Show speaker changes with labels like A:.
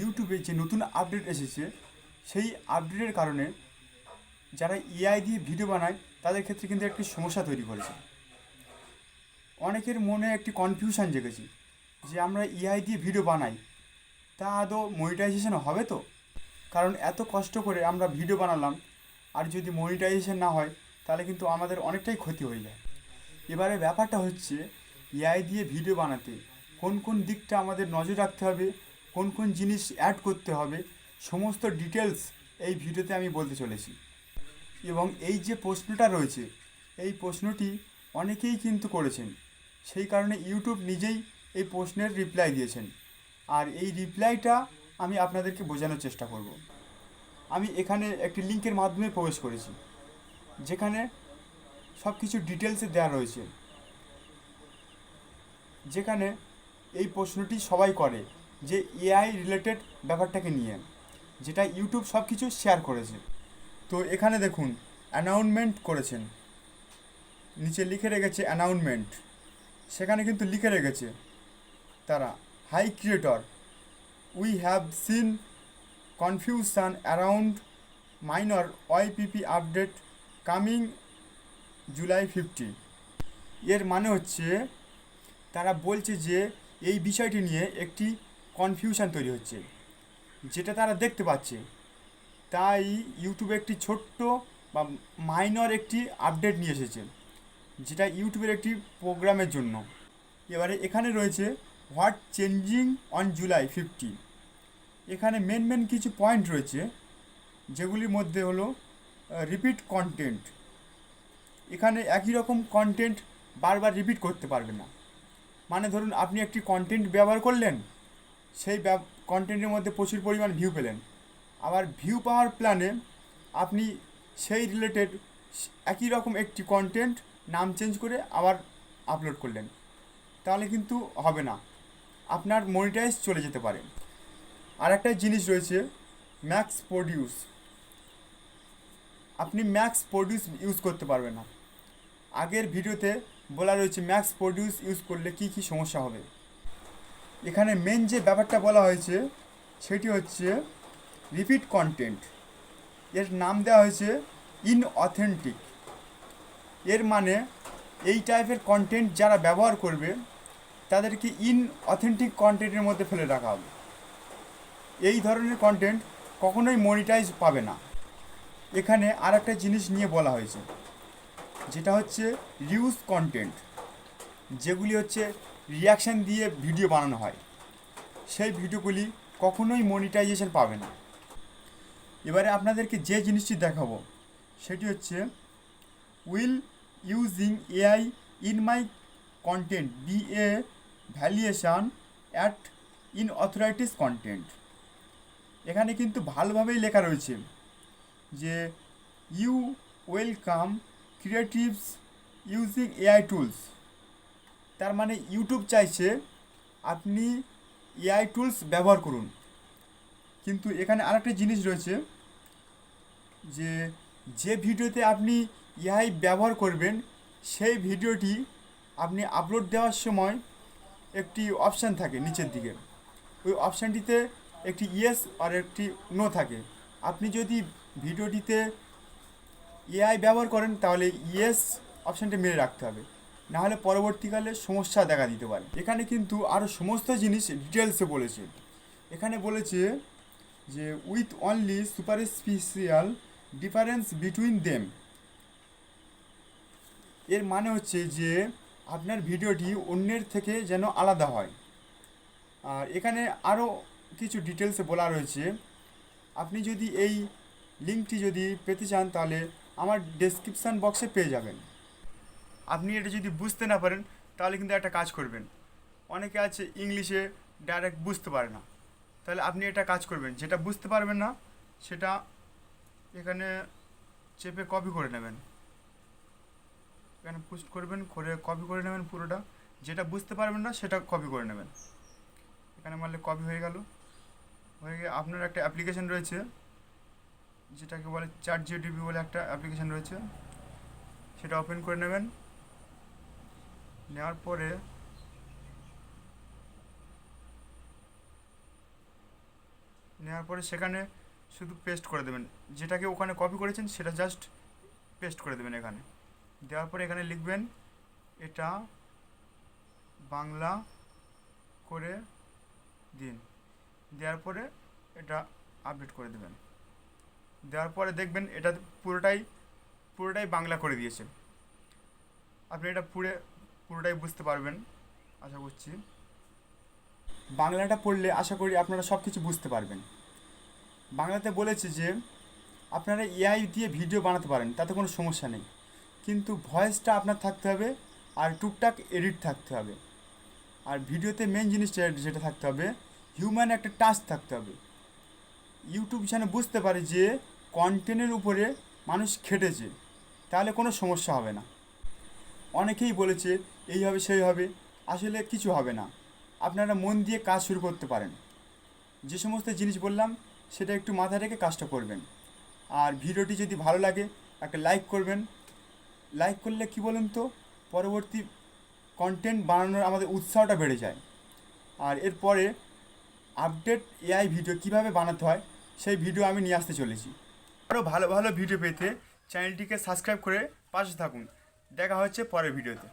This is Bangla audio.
A: ইউটিউবে যে নতুন আপডেট এসেছে, সেই আপডেটের কারণে যারা এআই দিয়ে ভিডিও বানায়, তাদের ক্ষেত্রে কিন্তু একটি সমস্যা তৈরি করেছে। অনেকের মনে একটি কনফিউশন জেগেছে যে আমরা এআই দিয়ে ভিডিও বানাই, তা আদৌ মনিটাইজেশন হবে তো? কারণ এত কষ্ট করে আমরা ভিডিও বানালাম, আর যদি মনিটাইজেশন না হয়, তাহলে কিন্তু আমাদের অনেকটাই ক্ষতি হয়ে যায়। এবারে ব্যাপারটা হচ্ছে এআই দিয়ে ভিডিও বানাতে কোন কোন দিকটা আমাদের নজর রাখতে হবে কোন কোন জিনিস অ্যাড করতে হবে, সমস্ত ডিটেলস এই ভিডিওতে আমি বলতে চলেছি। এবং এই যে প্রশ্নটা রয়েছে, এই প্রশ্নটি অনেকেই কিন্তু করেছেন। সেই কারণে ইউটিউব নিজেই এই প্রশ্নের রিপ্লাই দিয়েছেন। আর এই রিপ্লাইটা আমি আপনাদেরকে বোঝানোর চেষ্টা করব। আমি এখানে একটি লিঙ্কের মাধ্যমে প্রবেশ করেছি, যেখানে সব কিছু ডিটেলসে দেওয়া রয়েছে। যেখানে এই প্রশ্নটি সবাই করে। যে এআই রিলেটেড ব্যাপারটাকে নিয়ে, যেটা ইউটিউব সব কিছু শেয়ার করেছে। তো এখানে দেখুন অ্যানাউন্সমেন্ট করেছেন। নিচে লিখে রেখেছে অ্যানাউন্সমেন্ট সেখানে কিন্তু লিখে রেখেছে তারা hi creator we have seen confusion around minor YPP update coming July fifty এর মানে হচ্ছে, তারা বলছে যে, এই বিষয়টি নিয়ে একটি কনফিউশন তৈরি হচ্ছে, যেটা তারা দেখতে পাচ্ছে। তাই ইউটিউবে একটি ছোট্ট বা মাইনর একটি আপডেট নিয়ে এসেছে, যেটা ইউটিউবের একটি প্রোগ্রামের জন্য। এবারে এখানে রয়েছে what changing on July fifty এখানে মেন মেন কিছু পয়েন্ট রয়েছে, যেগুলির মধ্যে হলো রিপিট কন্টেন্ট এখানে একই রকম কন্টেন্ট বারবার রিপিট করতে পারবে না। মানে ধরুন আপনি একটি কন্টেন্ট ব্যবহার করলেন সেই কন্টেন্টের মধ্যে প্রচুর পরিমাণ ভিউ পেলেন। আবার ভিউ পাওয়ার প্ল্যানে আপনি সেই রিলেটেড একই রকম একটি কন্টেন্ট নাম চেঞ্জ করে আবার আপলোড করলেন। তাহলে কিন্তু হবে না। আপনার মনিটাইজ চলে যেতে পারে। আর একটা জিনিস রয়েছে ম্যাক্স প্রডিউস আপনি ম্যাক্স প্রডিউস ইউজ করতে পারবেন না। আগের ভিডিওতে বলা রয়েছে ম্যাক্স প্রডিউস ইউজ করলে কী কী সমস্যা হবে? এখানে মেন যে ব্যাপারটা বলা হয়েছে, সেটি হচ্ছে রিপিট কন্টেন্ট এর নাম দেওয়া হয়েছে ইনঅথেন্টিক এর মানে এই টাইপের কন্টেন্ট যারা ব্যবহার করবে, তাদেরকে ইন অথেন্টিক কন্টেন্টের মধ্যে ফেলে রাখা হবে। এই ধরনের কন্টেন্ট কখনোই মনিটাইজ পাবে না। এখানে আর একটা জিনিস নিয়ে বলা হয়েছে, যেটা হচ্ছে রিউজ কন্টেন্ট যেগুলি হচ্ছে রিয়াকশান দিয়ে ভিডিও বানানো হয়। সেই ভিডিওগুলি কখনোই মনিটাইজেশন পাবে না। এবারে আপনাদেরকে যে জিনিসটি দেখাবো, সেটি হচ্ছে will using AI in my content be a violation at in authorities content এখানে কিন্তু ভালোভাবেই লেখা রয়েছে যে you welcome creatives using AI tools তার মানে ইউটিউব চাইছে আপনি এআই টুলস ব্যবহার করুন। কিন্তু এখানে আরেকটা জিনিস রয়েছে যে যে ভিডিওতে আপনি এআই ব্যবহার করবেন, সেই ভিডিওটি আপনি আপলোড দেওয়ার সময় একটি অপশান থাকে নিচের দিকে। ওই অপশানটিতে একটি ইয়েস আর একটি নো থাকে। আপনি যদি ভিডিওটিতে এআই ব্যবহার করেন, তাহলে ইয়েস অপশানটি মেরে রাখতে হবে। নাহলে পরবর্তীকালে সমস্যা দেখা দিতে পারে। এখানে কিন্তু আরও সমস্ত জিনিস ডিটেলসে বলেছে। এখানে বলেছে যে with only super special difference between them এর মানে হচ্ছে যে, আপনার ভিডিওটি অন্যের থেকে যেন আলাদা হয়। আর এখানে আরও কিছু ডিটেলসে বলা রয়েছে। আপনি যদি এই লিঙ্কটি যদি পেতে চান, তাহলে আমার ডেসক্রিপশান বক্সে পেয়ে যাবেন। আপনি এটা যদি বুঝতে না পারেন, তাহলে কিন্তু একটা কাজ করবেন। অনেকে আছে ইংলিশে ডাইরেক্ট বুঝতে পারে না। তাহলে আপনি এটা কাজ করবেন। যেটা বুঝতে পারবেন না, সেটা এখানে চেপে কপি করে নেবেন। এখানে পুস্ট করবেন, করে কপি করে নেবেন পুরোটা। যেটা বুঝতে পারবেন না, সেটা কপি করে নেবেন। এখানে মারলে কপি হয়ে গেল। হয়ে গিয়ে আপনার একটা অ্যাপ্লিকেশন রয়েছে, যেটাকে বলে চার জিওটিভি বলে একটা অ্যাপ্লিকেশন রয়েছে। সেটা ওপেন করে নেবেন। নেওয়ার পরে নেওয়ার পরে সেখানে শুধু পেস্ট করে দেবেন। যেটাকে ওখানে কপি করেছেন সেটা জাস্ট পেস্ট করে দেবেন এখানে। দেওয়ার পরে এখানে লিখবেন, এটা বাংলা করে দিন। দেওয়ার পরে এটা আপডেট করে দেবেন। দেওয়ার পরে দেখবেন এটা পুরোটাই পুরোটাই বাংলা করে দিয়েছে। আপনি এটা পুরে পুরোটাই বুঝতে পারবেন, আশা করছি। বাংলাটা পড়লে আশা করি আপনারা সব কিছু বুঝতে পারবেন। বাংলাতে বলেছে যে, আপনারা এআই দিয়ে ভিডিও বানাতে পারেন, তাতে কোনো সমস্যা নেই। কিন্তু ভয়েসটা আপনার থাকতে হবে আর টুকটাক এডিট থাকতে হবে। আর ভিডিওতে মেন জিনিসটা যেটা থাকতে হবে হিউম্যান একটা টাচ থাকতে হবে। ইউটিউব যেন বুঝতে পারে যে কন্টেন্টের উপরে মানুষ খেটেছে, তাহলে কোনো সমস্যা হবে না। অনেকেই বলেছে এই হবে, সেই হবে। আসলে কিছু হবে না। আপনারা মন দিয়ে কাজ শুরু করতে পারেন। যে সমস্ত জিনিস বললাম, সেটা একটু মাথায় রেখে কাজটা করবেন। আর ভিডিওটি যদি ভালো লাগে, একটা লাইক করবেন। লাইক করলে কি বলুন তো, পরবর্তী কন্টেন্ট বানানোর আমাদের উৎসাহটা বেড়ে যায়। আর এরপরে আপডেট এআই ভিডিও কীভাবে বানাতে হয়, সেই ভিডিও আমি নিয়ে আসতে চলেছি। আরও ভালো ভালো ভিডিও পেতে চ্যানেলটিকে সাবস্ক্রাইব করে পাশে থাকুন। দেখা হচ্ছে পরের ভিডিওতে